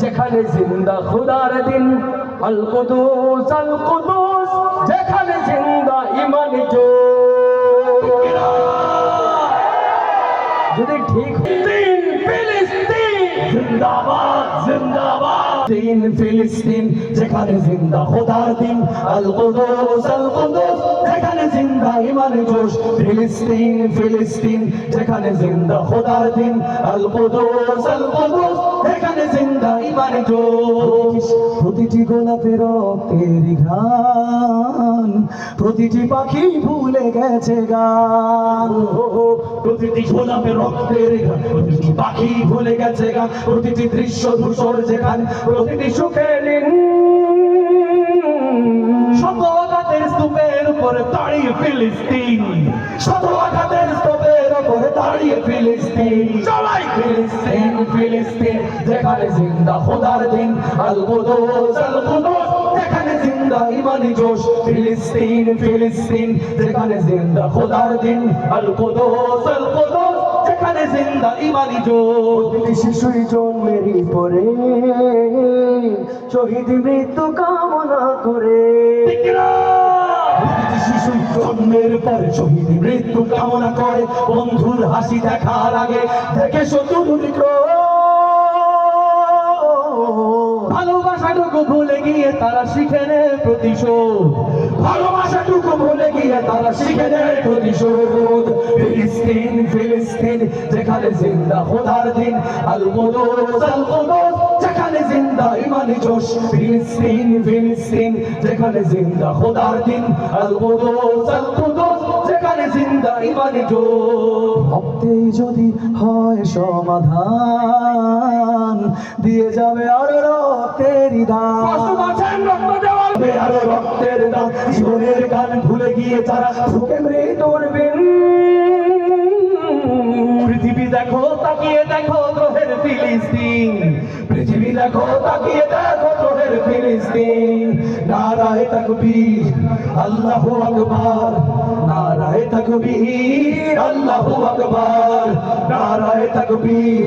যেখানে জিন্দা খুদার দিন আল কুদুস আল কুদুস যেখানে জিন্দা ইমান যদি ঠিক দিন ফিলিস্তিন। জিন্দাবাদ জিন্দাবাদ। দিন ফিলিস্তিন যেখানে জিন্দা খোদার দিন আল কুদুস আল ইমান জোশ ফিলিস্তিন ফিলিস্তিন, যেখানে জিন্দা খোদার দিন আল কুদুস আল কুদুস যেখানে জিন্দা ইমান জোশ প্রতিটি গোলাপের রক্তের ঘ্রাণ, প্রতিটি পাখি ভুলে গেছে গান। প্রতিটি গোলাপের রক্তের ঘ্রাণ পাখি ভুলে গেছে গান, প্রতিটি দৃশ্য ধূসর যেখানে, প্রতিটি সুখের দিন ফিলিস্তিন। শত আঘাতের স্তূপের উপরে দাঁড়িয়ে ফিলিস্তিন। সবাই! ফিলিস্তিন ফিলিস্তিন যেখানে জিন্দা খোদার দিন আল কুদুস আল কুদুস যেখানে জিন্দা ইমানি জোশ। ফিলিস্তিন ফিলিস্তিন যেখানে জিন্দা খোদার দিন আল কুদুস আল কুদুস যেখানে জিন্দা ইমানি জোশ। শিশুই জন্মেরই পরে শহীদ মৃত্যু কামনা করে। জন্মের পরে শহীদ মৃত্যু কামনা করে। বন্ধুর হাসি দেখার আগে দেখে শত্রুর ভুলে গিয়ে তারা শিখে প্রতিশোধ। ভালোবাসাটুকু ভুলে গিয়ে তারা শিখে প্রতিশোধ। ফিলিস্তিন ফিলিস্তিন, যেখানে জিন্দা খোদার দিন আল কুদুস আল যেখানে জিন্দা ইমানি জোশ। ফিলিস্তিন ফিলিস্তিন, যেখানে জিন্দা দিন আল আল যদি হয় সমাধান দিয়ে যাবে আরও রক্তের দান। আরও রক্তের দান। জীবনের গান ভুলে গিয়ে তারা ভুকে মৃত্যুর বিন পৃথিবী দেখো তাকিয়ে দেখো গ্রহের ফিলিস্তিন। পৃথিবী দেখো তাকিয়ে দেখো গ্রহের ফিলিস্তিন। নারায় তাকবীর আল্লাহু আকবার। নারায় তাকবীর আল্লাহু আকবার। নারায় তাকবীর